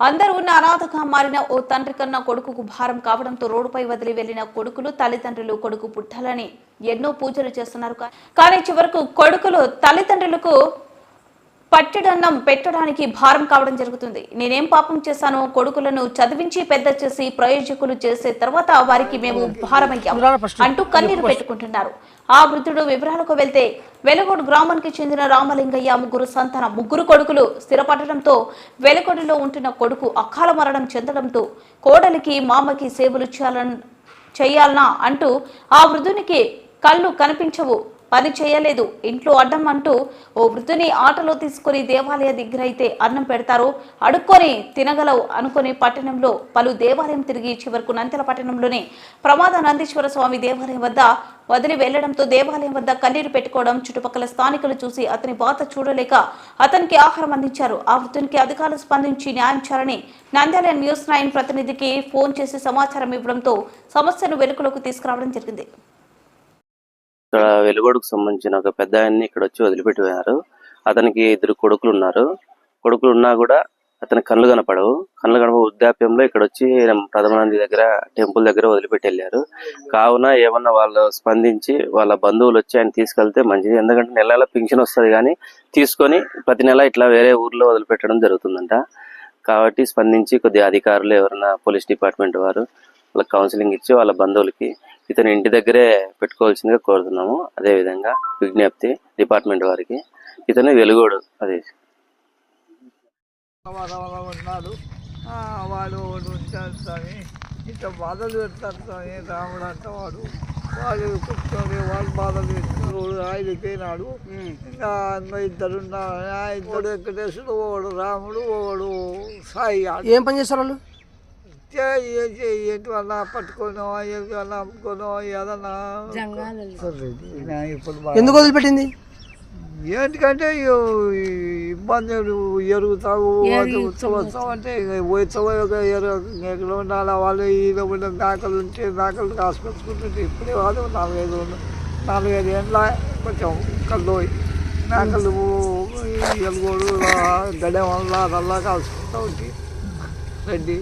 అందరూ ఉన్న అనాథగా మారిన ఓ తండ్రి కన్నా కొడుకుకు భారం కావడంతో రోడ్డుపై వదిలి వెళ్ళిన కొడుకులు తల్లిదండ్రులు కొడుకు పుట్టాలని ఎన్నో పూజలు చేస్తున్నారు. కానీ చివరకు కొడుకులు తల్లిదండ్రులకు పట్టెడన్నం పెట్టడానికి భారం కావడం జరుగుతుంది. నేనేం పాపం చేశానో కొడుకులను చదివించి పెద్ద చేసి ప్రయోజకులు చేసే తర్వాత వారికి మేము భారమయ్యాం అంటూ కన్నీరు పెట్టుకుంటున్నారు. ఆ వృద్ధుడు వివరాలకు వెళ్తే వెలగోడు గ్రామానికి చెందిన రామలింగయ్య ముగ్గురు సంతానం ముగ్గురు కొడుకులు స్థిరపడడంతో వెలగొడులో ఉంటున్న కొడుకు అకాల మరణం చెందడంతో కోడలికి మామకి సేవలు చేయాలని చెయ్యాలనా అంటూ ఆ వృద్ధునికి కళ్ళు కనిపించవు. పని చేయలేదు. ఇంట్లో అడ్డం అంటూ ఓ వృద్ధుని ఆటలో తీసుకుని దేవాలయ అయితే అన్నం పెడతారు. అడుక్కొని తినగలవు అనుకుని పట్టణంలో పలు దేవాలయం తిరిగి చివరకు నంతెల పట్టణంలోని ప్రమాద నందీశ్వర స్వామి దేవాలయం వద్ద వదిలి వెళ్ళడంతో దేవాలయం వద్ద కన్నీరు పెట్టుకోవడం చుట్టుపక్కల స్థానికులు చూసి అతని బాధ చూడలేక అతనికి ఆహారం అందించారు. ఆ వృద్ధునికి అధికారులు స్పందించి న్యాయం నంద్యాల న్యూస్ నైన్ ప్రతినిధికి ఫోన్ చేసి సమాచారం ఇవ్వడంతో సమస్యను వెలుగులోకి తీసుకురావడం జరిగింది. ఇక్కడ వెలుగొడుకు సంబంధించిన ఒక పెద్ద ఆయన్ని ఇక్కడ వచ్చి వదిలిపెట్టిపోయారు. అతనికి ఇద్దరు కొడుకులు ఉన్నారు. కొడుకులు ఉన్నా కూడా అతని కళ్ళు కనపడవు. కళ్ళు కనపడ వృద్ధాప్యంలో ఇక్కడ వచ్చి ప్రథమానంది దగ్గర టెంపుల్ దగ్గర వదిలిపెట్టి వెళ్ళారు. కావున ఏమన్నా వాళ్ళు స్పందించి వాళ్ళ బంధువులు వచ్చి ఆయన తీసుకెళ్తే మంచిది. ఎందుకంటే నెల నెల పింఛన్ వస్తుంది కానీ తీసుకొని ప్రతి నెల ఇట్లా వేరే ఊర్లో వదిలిపెట్టడం జరుగుతుందంట. కాబట్టి స్పందించి కొద్దిగా అధికారులు ఎవరైనా పోలీస్ డిపార్ట్మెంట్ వారు వాళ్ళకి కౌన్సిలింగ్ ఇచ్చి వాళ్ళ బంధువులకి ఇతను ఇంటి దగ్గరే పెట్టుకోవాల్సిందిగా కోరుతున్నాము. అదే విధంగా విజ్ఞప్తి డిపార్ట్మెంట్ వారికి. ఇతను వెలుగోడు. అది. ఉన్నాడు ఆ, వాడు వాడు ఉంటాడు స్వామి. ఇంత బాధలు పెడతాడు స్వామి. రాముడు అంటే వాడు వాడు కూర్చొని వాడు బాధలు పెట్టుకున్నాడు ఆయన పోయినాడు ఇంకా అన్న ఇద్దరు ఉన్నారు. ఆ ఇద్దరు వెంకటేశ్వరుడు ఓడు రాముడు ఓడు సాయి. ఏం పని చేస్తారు వాళ్ళు? చే- ఏ- ఏ- ఏంటి వల్ల పట్టుకోనో ఏంటి వల్ల అమ్ముకోనో ఏదన్నా ఇప్పుడు ఎందుకు వదిలిపెట్టింది? ఏంటికంటే ఇబ్బందులు ఎరుగుతావు ఉత్సవం అంటే ఉత్సవం ఉండాలి? వాళ్ళు ఈలో ఉన్న మేకలు ఉంటే మేకలు కాసుకొచ్చుకుంటుంటే ఇప్పుడే వాళ్ళు నాలుగైదు నాలుగైదు ఏళ్ళ కొంచెం కళ్ళు మేకలు ఎలుగోడు గడ్డ వల్ల అదల్లా కాల్చుకుంటూ ఉంటాయి రెడ్డి